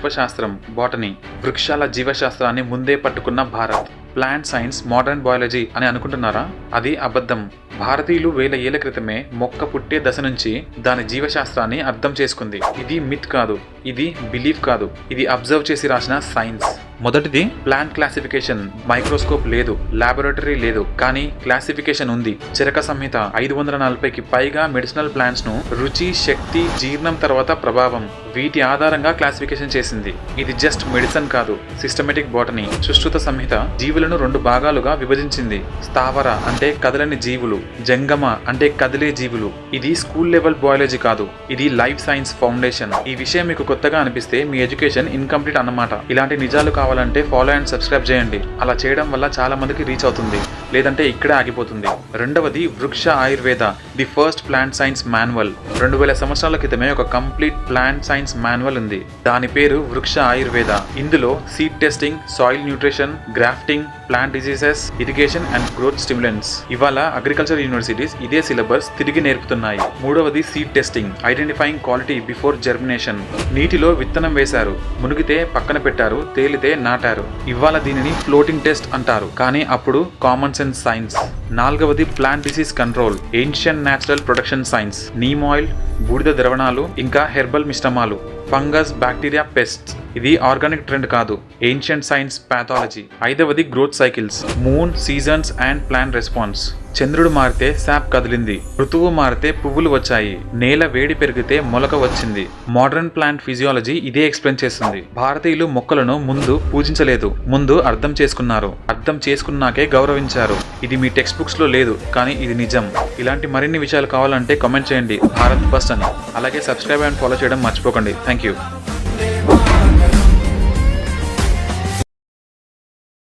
పుష్పశాస్త్రం botany వృక్షాల జీవశాస్త్రాన్ని ముందే పట్టుకున్న Bharat. Plant science modern biology అని అనుకుంటున్నారా? అది అబద్ధం. భారతీయులు వేల ఏళ్ళ క్రితమే మొక్క పుట్టే దశ నుంచి దాని జీవశాస్త్రాన్ని అర్థం చేసుకుంది. ఇది మిత్ కాదు. ఇది బిలీఫ్ కాదు. ఇది అబ్జర్వ్ చేసి రాసిన సైన్స్. మొదటిది ప్లాంట్ క్లాసిఫికేషన్. మైక్రోస్కోప్ లేదు. లాబొరేటరీ లేదు. కానీ క్లాసిఫికేషన్ ఉంది. చిరక సంహిత ఐదు వందల నలభైకి పైగా మెడిసినల్ ప్లాంట్స్ను రుచి శక్తి జీర్ణం తర్వాత ప్రభావం. వీటి ఆధారంగా క్లాసిఫికేషన్ చేసింది. ఇది జస్ట్ మెడిసిన్ కాదు సిస్టమేటిక్ బాటనీ సుశ్రుత సంహిత జీవులను రెండు భాగాలుగా విభజించింది. స్థావర అంటే కదలని జీవులు జంగమ అంటే కదిలే జీవులు. ఇది స్కూల్ లెవెల్ బయాలజీ కాదు ఇది లైఫ్ సైన్స్ ఫౌండేషన్. ఈ విషయం మీకు కొత్తగా అనిపిస్తే మీ ఎడ్యుకేషన్ ఇన్కంప్లీట్ అన్నమాట. ఇలాంటి నిజాలు కావాలంటే ఫాలో అండ్ సబ్స్క్రైబ్ చేయండి. అలా చేయడం వల్ల చాలా మందికి రీచ్ అవుతుంది. లేదంటే ఇక్కడే ఆగిపోతుంది. రెండవది Vriksha Ayurveda the first plant science manual. రెండు వేల సంవత్సరాల క్రితమే ఒక కంప్లీట్ ప్లాంట్ సైన్స్ మాన్యువల్ ఉంది. దాని పేరు వృక్ష ఆయుర్వేద. ఇందులో seed testing soil nutrition grafting plant diseases irrigation and growth stimulants ఇవాళ అగ్రికల్చర్ యూనివర్సిటీస్ ఇదే సిలబస్ తిరిగి నేర్పుతున్నాయి. మూడవది seed testing identifying quality before germination నీటిలో విత్తనం వేశారు మునిగితే పక్కన పెట్టారు తేలితే నాటారు. ఇవాళ దీనిని ఫ్లోటింగ్ టెస్ట్ అంటారు కానీ అప్పుడు కామన్ సెన్స్ సైన్స్ నాలుగవది plant disease control ancient natural production science neem oil బూడిద ద్రవణాలు ఇంకా హెర్బల్ మిశ్రమాలు. Fungus bacteria pest. ఇది ఆర్గానిక్ ట్రెండ్ కాదు. Ancient science pathology. ఐదవది growth cycles. Moon seasons and plan response. చంద్రుడు మారితే శాప్ కదిలింది. ఋతువు మారితే పువ్వులు వచ్చాయి. నేల వేడి పెరిగితే మొలక వచ్చింది. మోడర్న్ ప్లాంట్ ఫిజియాలజీ ఇదే ఎక్స్ప్లెయిన్ చేస్తుంది భారతీయులు మొక్కలను ముందు పూజించలేదు. ముందు అర్థం చేసుకున్నారు. అర్థం చేసుకున్నాకే గౌరవించారు. ఇది మీ టెక్స్ట్ బుక్స్లో లేదు కానీ ఇది నిజం. ఇలాంటి మరిన్ని విషయాలు కావాలంటే కామెంట్ చేయండి. భారత్ ఫస్ట్ అని. అలాగే సబ్స్క్రైబ్ అండ్ ఫాలో చేయడం మర్చిపోకండి. Thank you